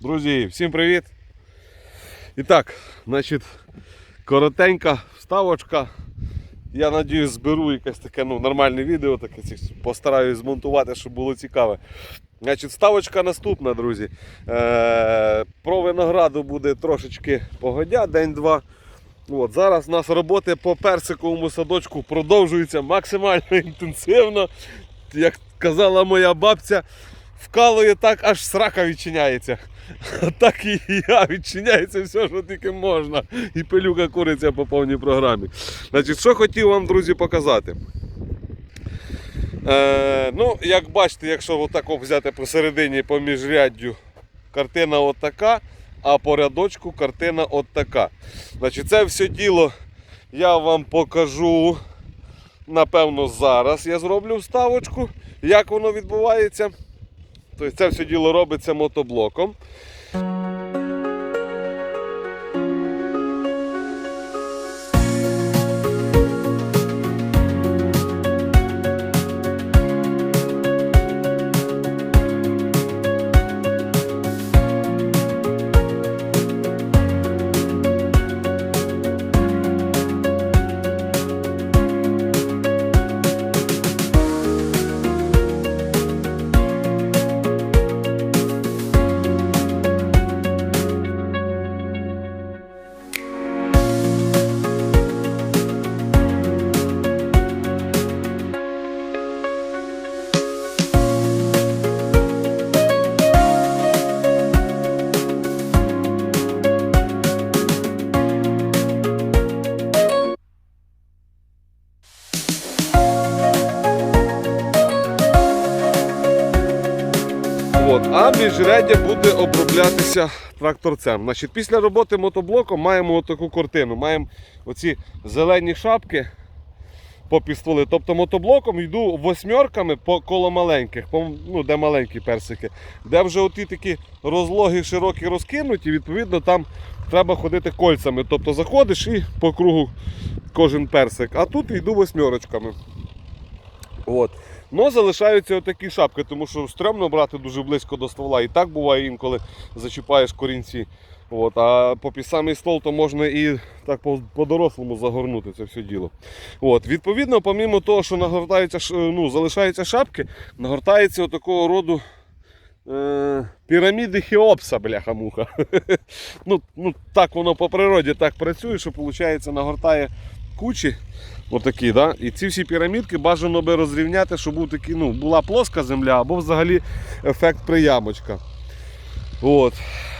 Друзі, всім привіт! І так, значить, коротенька вставочка. Я надіюсь, зберу якесь таке ну, нормальне відео, таке постараюсь змонтувати, щоб було цікаве. Значить, вставочка наступна, друзі. Е, про винограду буде трошечки погодя, день-два. От, зараз у нас роботи по персиковому садочку продовжуються максимально інтенсивно. Як казала моя бабця, вкалує так, аж срака відчиняється. А так і я відчиняється все, що тільки можна. І пилюка куриться по повній програмі. Значить, що хотів вам, друзі, показати. Е, ну, як бачите, якщо отак взяти посередині по міжряддю, картина от така, а по рядочку картина от така. Значить, це все діло я вам покажу. Напевно, зараз я зроблю вставочку, як воно відбувається. Тобто це все діло робиться мотоблоком. От, а міжряддя буде оброблятися тракторцем. Значить, після роботи мотоблоком маємо таку картину. Маємо оці зелені шапки по пістоли. Тобто мотоблоком йду восьмерками по коло маленьких, по, ну, де маленькі персики. Де вже оті такі розлоги широкі розкинуті, відповідно, там треба ходити кольцями. Тобто заходиш і по кругу кожен персик. А тут йду восьмерочками. От. Ну, залишаються отакі шапки, тому що стрьомно брати дуже близько до ствола. І так буває інколи зачіпаєш корінці. От, а по самий ствол то можна і так по- по-дорослому загорнути це все діло. От, відповідно, помімо того, що нагортаються, ну, залишаються шапки, нагортається отакого роду е, піраміди Хеопса, бляха-муха. ну, ну, так воно по природі так працює, що виходить, нагортає кучі. Отакі, да? І ці всі пірамідки бажано би розрівняти, щоб був такий, ну, була плоска земля або взагалі ефект приямочка. От.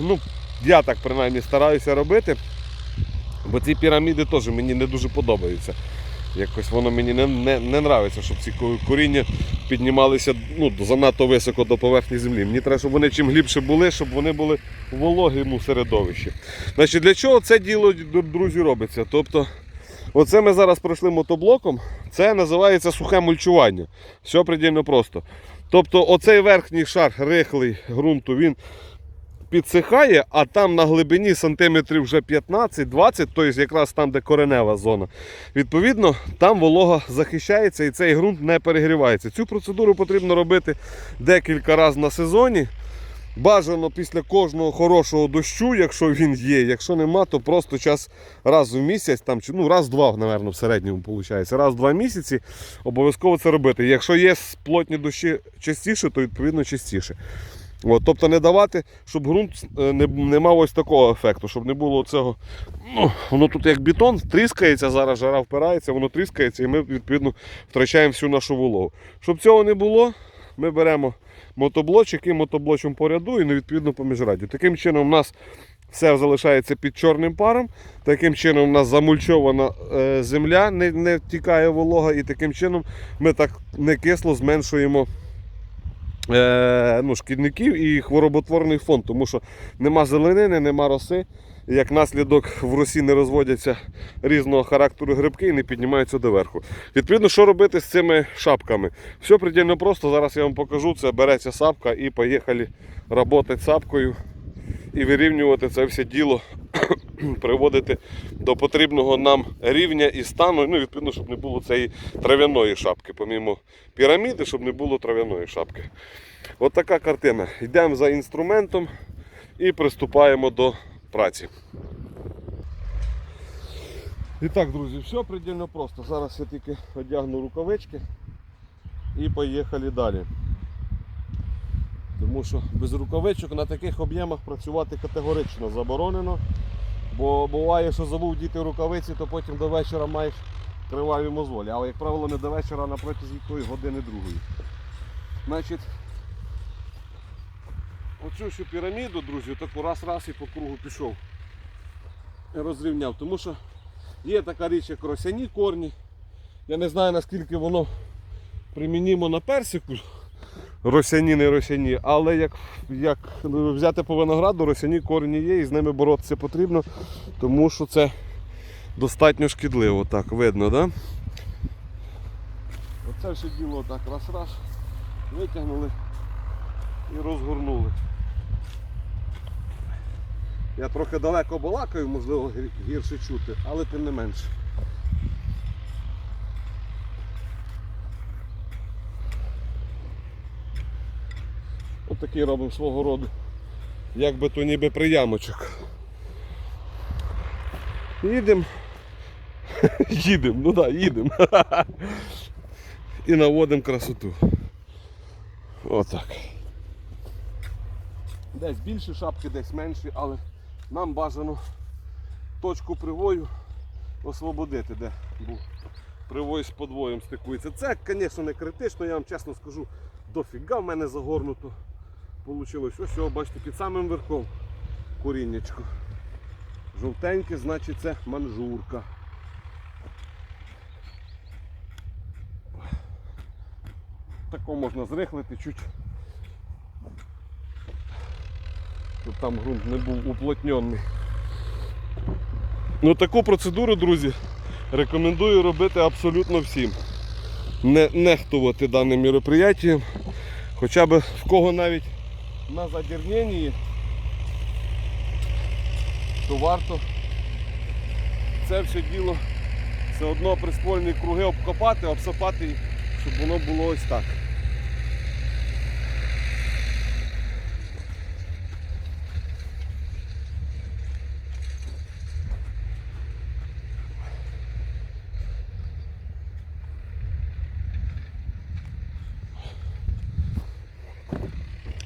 Ну, я так принаймні стараюся робити. Бо ці піраміди теж мені не дуже подобаються. Якось воно мені не, не, не нравиться, щоб ці коріння піднімалися ну, занадто високо до поверхні землі. Мені треба, щоб вони чим глибше були, щоб вони були в вологому середовищі. Значить, для чого це діло, друзі, робиться? Тобто, Оце ми зараз пройшли мотоблоком. Це називається сухе мульчування. Все предельно просто. Тобто оцей верхній шар рихлий ґрунту, він підсихає, а там на глибині сантиметрів вже 15-20, тобто якраз там, де коренева зона. Відповідно, там волога захищається і цей ґрунт не перегрівається. Цю процедуру потрібно робити декілька разів на сезоні. Бажано після кожного хорошого дощу, якщо він є. Якщо нема, то просто час раз в місяць, там, ну раз-два, напевно, в середньому виходить. Раз в два місяці обов'язково це робити. Якщо є плотні дощі частіше, то відповідно частіше. От, тобто не давати, щоб ґрунт е, не, не мав ось такого ефекту, щоб не було цього. Ну, воно тут як бетон, тріскається, зараз жара впирається, воно тріскається, і ми відповідно втрачаємо всю нашу вологу. Щоб цього не було, ми беремо мотоблочок і мотоблочом по і ну, відповідно по міжраді. Таким чином у нас все залишається під чорним паром. Таким чином у нас замульчована е, земля, не, не втікає волога, і таким чином ми так не кисло зменшуємо е, ну, шкідників і хвороботворний фон, тому що нема зеленини, нема роси. Як наслідок в росі не розводяться різного характеру грибки і не піднімаються доверху. Відповідно, що робити з цими шапками? Все предельно просто. Зараз я вам покажу. Це береться сапка і поїхали працювати сапкою і вирівнювати це все діло, приводити до потрібного нам рівня і стану. Ну, відповідно, щоб не було цієї трав'яної шапки, помімо піраміди, щоб не було трав'яної шапки. От така картина. Йдемо за інструментом. і приступаємо до праці. І так, друзі, все предельно просто. Зараз я тільки одягну рукавички і поїхали далі. Тому що без рукавичок на таких об'ємах працювати категорично заборонено. Бо буває, що забув діти рукавиці, то потім до вечора маєш криваві мозолі. Але, як правило, не до вечора, а на протязі якої години другої. Значить, оцю всю піраміду, друзі, таку раз-раз і по кругу пішов. Розрівняв. Тому що є така річ, як росяні корні. Я не знаю наскільки воно примінімо на персику. Росяні, не росяні, але як, як взяти по винограду, росяні корені є і з ними боротися потрібно, тому що це достатньо шкідливо, так видно, да? Оце все діло так раз-раз, витягнули і розгорнули. Я трохи далеко балакаю, можливо гірше чути, але тим не менше. Ось такий робимо свого роду. Як би то ніби приямочок. Їдемо. Їдемо, ну так, їдемо. І наводимо красоту. Отак. Десь більше шапки, десь менші, але нам бажано точку привою освободити, де був привой з подвоєм стикується. Це, звісно, не критично, я вам чесно скажу, дофіга в мене загорнуто вийшло. Ось його, бачите, під самим верхом коріннячко. Жовтеньке, значить це манжурка. Тако можна зрихлити чуть. Щоб там ґрунт не був уплотнений. Ну таку процедуру, друзі, рекомендую робити абсолютно всім. Не нехтувати даним мероприятием. Хоча б в кого навіть на задірненні, то варто це все діло все одно приствольні круги обкопати, обсапати, щоб воно було ось так.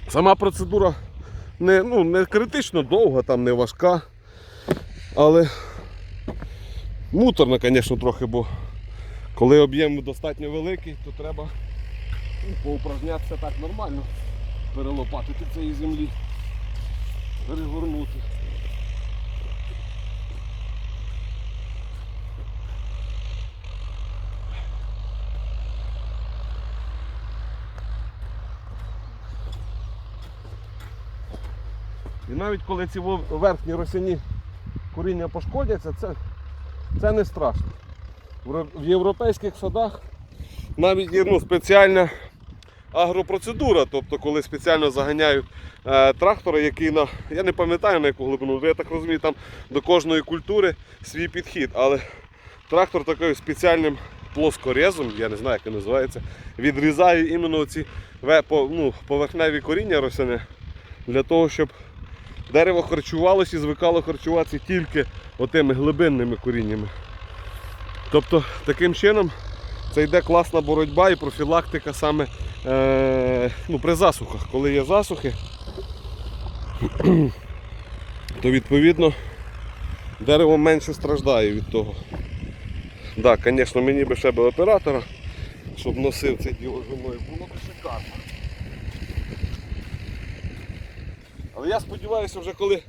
Сама процедура не, ну, не критично довга, там не важка. Але муторно, звісно, трохи, бо коли об'єм достатньо великий, то треба ну, поупражнятися так нормально, перелопатити цієї землі, перегорнути. Навіть коли ці верхні росяні коріння пошкодяться, це, це не страшно. В європейських садах навіть є ну, спеціальна агропроцедура, тобто коли спеціально заганяють е, трактори, який на. Я не пам'ятаю на яку глибину, я так розумію, там до кожної культури свій підхід. Але трактор таким спеціальним плоскорезом, я не знаю, як він називається, відрізає іменно ці ну, поверхневі коріння росяне для того, щоб дерево харчувалося і звикало харчуватися тільки отими глибинними коріннями. Тобто таким чином це йде класна боротьба і профілактика саме е, ну, при засухах. Коли є засухи, то відповідно дерево менше страждає від того. Так, да, звісно, мені би ще би оператора, щоб носив це діло зі мною, було б шикарно. Але я сподіваюся, вже коли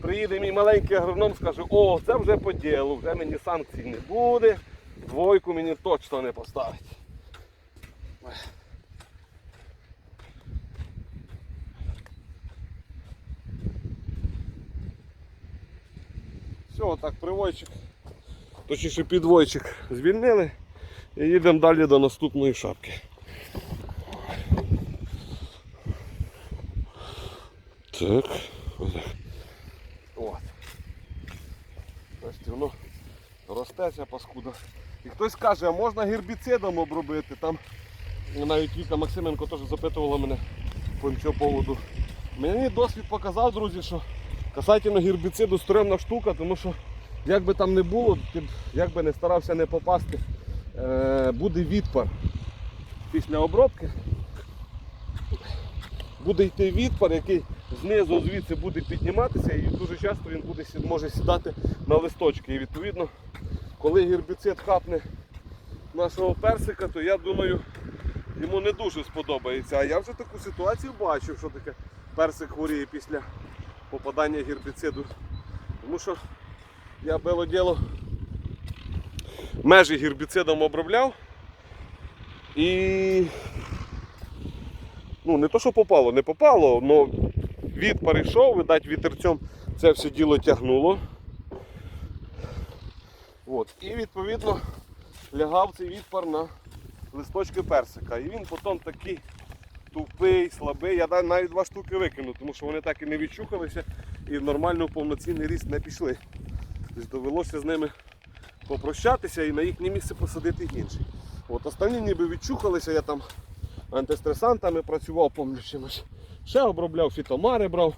приїде мій маленький агроном, скаже, о, це вже по ділу, вже мені санкцій не буде, двойку мені точно не поставить. Все, отак привойчик, точніше підвойчик звільнили і їдемо далі до наступної шапки. Так. От. Бачите, воно росте паскуда. І хтось каже, а можна гербіцидом обробити. Там навіть Віка Максименко теж запитувала мене по цього поводу. Мені досвід показав, друзі, що касательно гербіциду стрімна штука, тому що як би там не було, ти б, як би не старався не попасти, е, буде відпар після обробки. Буде йти відпар, який знизу звідси буде підніматися і дуже часто він буде, може сідати на листочки. І відповідно, коли гербіцид хапне нашого персика, то я думаю, йому не дуже сподобається. А я вже таку ситуацію бачив, що таке персик хворіє після попадання гербіциду. Тому що я було діло межі гербіцидом обробляв. І ну не то, що попало, не попало, але від перейшов, видать, вітерцем це все діло тягнуло. От. І відповідно лягав цей відпар на листочки персика. І він потім такий тупий, слабий. Я навіть два штуки викинув, тому що вони так і не відчухалися і в нормальний повноцінний ріст не пішли. Тобто довелося з ними попрощатися і на їхнє місце посадити інший. От останні ніби відчухалися, я там антистресантами працював, пам'ятаю чимось. Ще обробляв фітомари брав.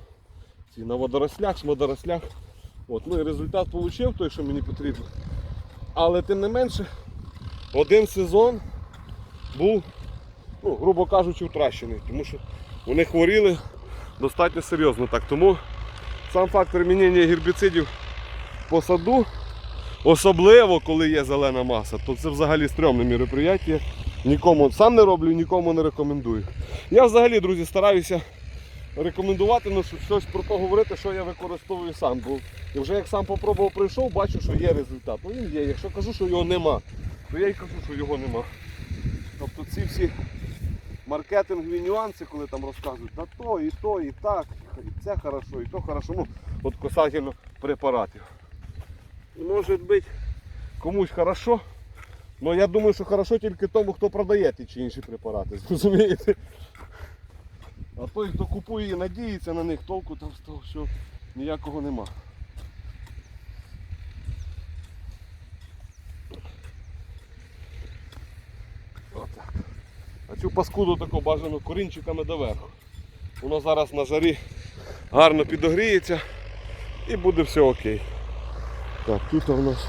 Ці на водорослях, смодорослях. От, ну і результат отримав той, що мені потрібно. Але тим не менше, один сезон був, ну, грубо кажучи, втрачений, тому що вони хворіли достатньо серйозно. Так, тому сам факт примінення гербіцидів по саду, особливо коли є зелена маса, то це взагалі стрьомне мероприятие. Нікому сам не роблю, нікому не рекомендую. Я взагалі, друзі, стараюся рекомендувати ну, що- щось про те говорити, що я використовую сам. Бо і вже як сам попробував прийшов, бачу, що є результат. Ну він є. Якщо кажу, що його нема, то я й кажу, що його нема. Тобто ці всі маркетингові нюанси, коли там розказують, та то, і то, і так, і це хорошо, і то хорошо. Ну, от касательно препаратів. Може бути комусь хорошо. Ну я думаю, що хорошо тільки тому, хто продає ті чи інші препарати. Зрозумієте? А той, хто купує і надіється на них, толку там з того, що ніякого нема. Отак. А цю паскуду таку бажано корінчиками доверху. Воно зараз на жарі гарно підогріється і буде все окей. Так, тут у нас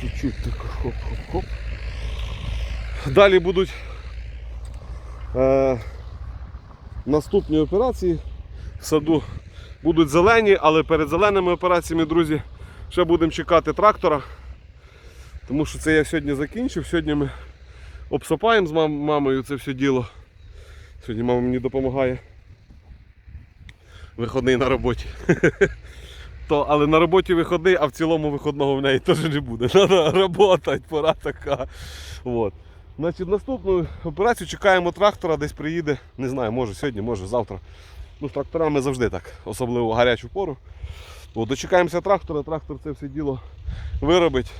чуть-чуть тако хоп-хоп-хоп. Далі будуть е, наступні операції в саду. Будуть зелені, але перед зеленими операціями, друзі, ще будемо чекати трактора. Тому що це я сьогодні закінчив. Сьогодні ми обсапаємо з мам- мамою це все діло. Сьогодні мама мені допомагає. Виходний на роботі. То, але на роботі виходний, а в цілому виходного в неї теж не буде. Треба працювати, пора така. От. Значить, наступну операцію чекаємо трактора, десь приїде. Не знаю, може сьогодні, може завтра. Ну, з тракторами завжди так, особливо гарячу пору. От, дочекаємося трактора, трактор це все діло виробить.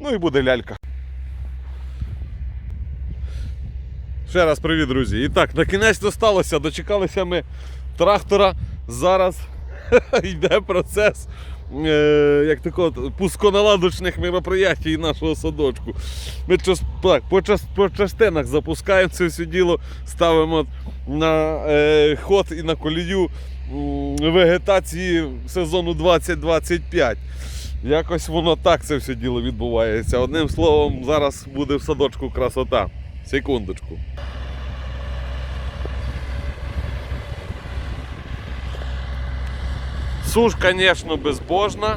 Ну і буде лялька. Ще раз привіт, друзі. І так, на кінець досталося, дочекалися ми трактора. Зараз йде процес е, як тако, пусконаладочних мероприятій нашого садочку. Ми час, так, по, час, по частинах запускаємо це все діло, ставимо на е, ход і на колію вегетації сезону 2025. Якось воно так це все діло відбувається. Одним словом, зараз буде в садочку красота. Секундочку. Суш, звісно, безбожна.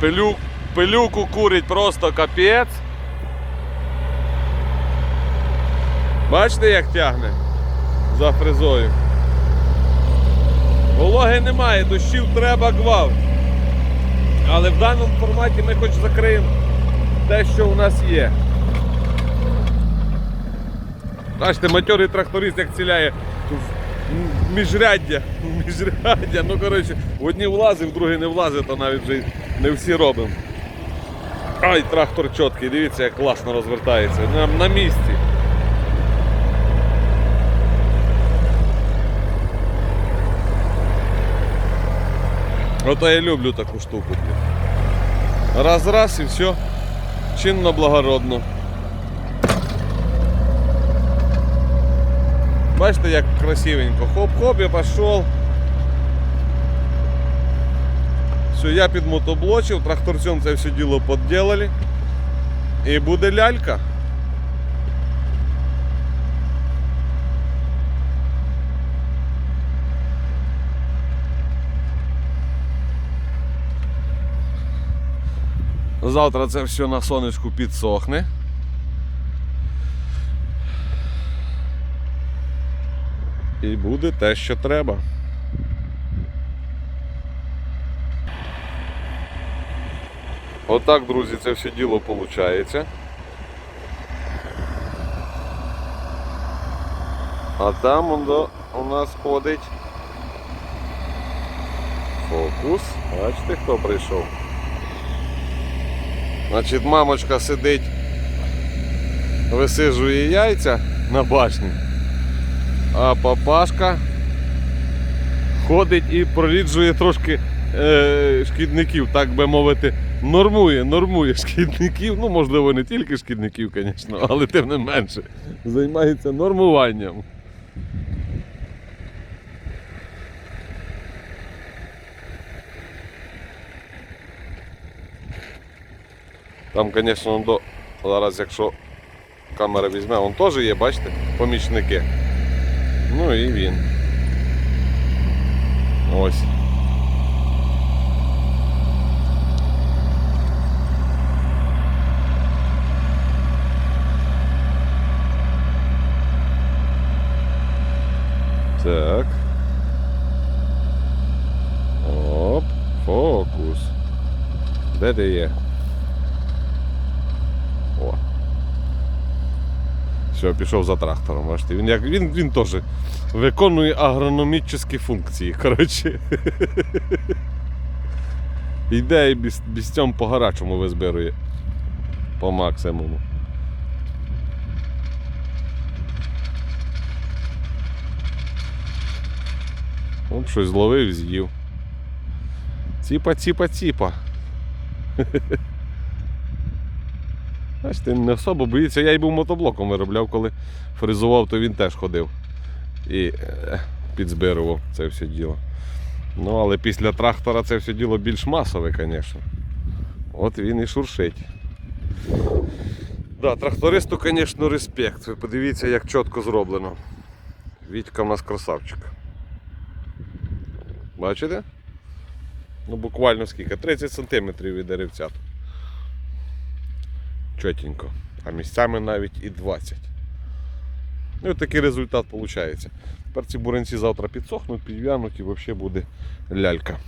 Пилюк, пилюку курить просто капець. Бачите, як тягне за фрезою. Вологи немає, дощів треба гвалт. Але в даному форматі ми хоч закриємо те, що у нас є. Бачите, матьорий тракторист як ціляє міжряддя. Міжряддя. Ну, коротше, одні влазить, в другі не влазить, то навіть вже не всі робимо. Ай, трактор чіткий, дивіться, як класно розвертається. На, на місці. Ото я люблю таку штуку. Раз-раз і все. Чинно благородно. Бачите, як красивенько. Хоп-хоп, я пішов. Все, я підмотоблочив, тракторцем це все діло підділили. І буде лялька. Завтра це все на сонечку підсохне. І буде те, що треба. Отак, друзі, це все діло виходить. А там воно у нас ходить фокус. Бачите, хто прийшов? Значить, мамочка сидить, висижує яйця на башні, а папашка ходить і проріджує трошки е, шкідників, так би мовити, нормує, нормує шкідників. Ну, можливо, не тільки шкідників, звісно, але тим не менше. Займається нормуванням. Там, звісно, до... зараз, якщо камера візьме, він теж є, бачите, помічники. Ну і він. Ось. Так. Оп, фокус. Де ти є? О. Все, пішов за трактором. Бачите, він, як, він, він теж виконує агрономічні функції. Коротше. Йде і без, по гарячому визбирує. По максимуму. От щось зловив, з'їв. Ціпа, ціпа, ціпа. Бачите, не особо боїться. Я й був мотоблоком виробляв, коли фрезував, то він теж ходив і е, підзбирував це все діло. Ну, але після трактора це все діло більш масове, звісно. От він і шуршить. Да, трактористу, звісно, респект. Ви подивіться, як чітко зроблено. Вітька в нас красавчик. Бачите? Ну буквально скільки? 30 см від деревця. Чотенько. А місцями навіть і 20. Ну і такий результат виходить. Тепер ці буренці завтра підсохнуть, підв'януть і взагалі буде лялька.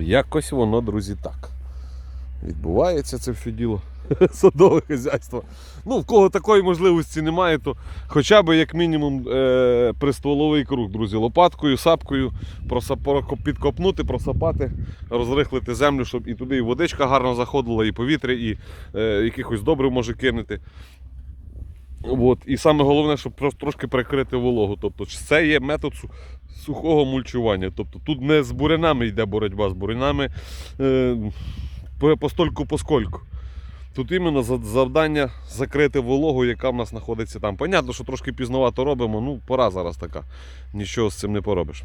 Якось воно, друзі, так. Відбувається це все діло. Садове хазяйство. Ну, в кого такої можливості немає, то хоча б як мінімум е- пристволовий круг, друзі, лопаткою, сапкою підкопнути, просапати, розрихлити землю, щоб і туди і водичка гарно заходила, і повітря, і е- якихось добрив може кинути. От. І саме головне, щоб просто трошки прикрити вологу. Тобто це є метод сухого мульчування. Тобто тут не з бурянами йде боротьба, з бурянами е, постольку поскольку. Тут іменно завдання закрити вологу, яка в нас знаходиться там. Понятно, що трошки пізновато робимо, ну пора зараз така. Нічого з цим не поробиш.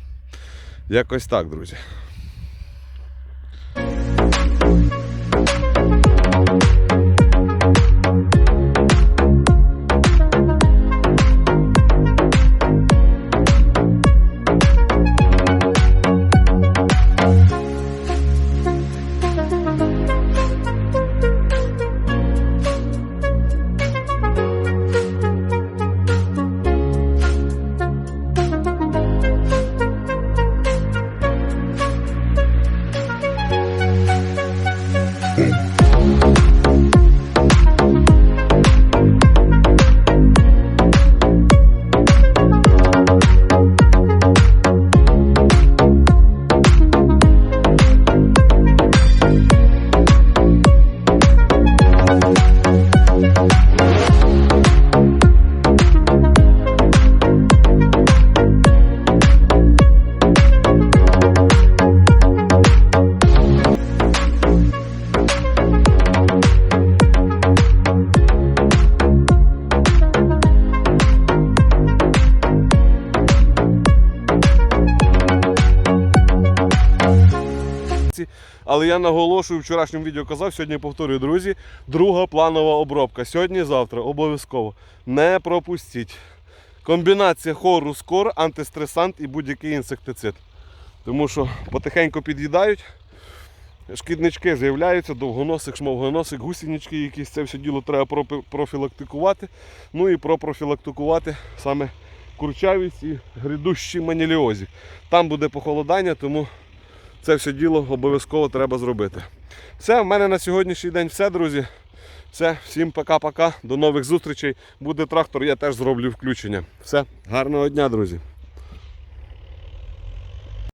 Якось так, друзі. Але я наголошую вчорашньому відео казав, сьогодні повторюю, друзі, друга планова обробка. Сьогодні-завтра обов'язково. Не пропустіть. Комбінація хору скор, антистресант і будь-який інсектицид. Тому що потихеньку під'їдають. Шкіднички з'являються, довгоносик, шмовгоносик, гусінички якісь, це все діло треба профілактикувати. Ну і пропрофілактикувати саме курчавість і грядущий маніліозі. Там буде похолодання, тому це все діло обов'язково треба зробити. Все, в мене на сьогоднішній день все, друзі. Все, всім пока-пока. До нових зустрічей. Буде трактор, я теж зроблю включення. Все, гарного дня, друзі.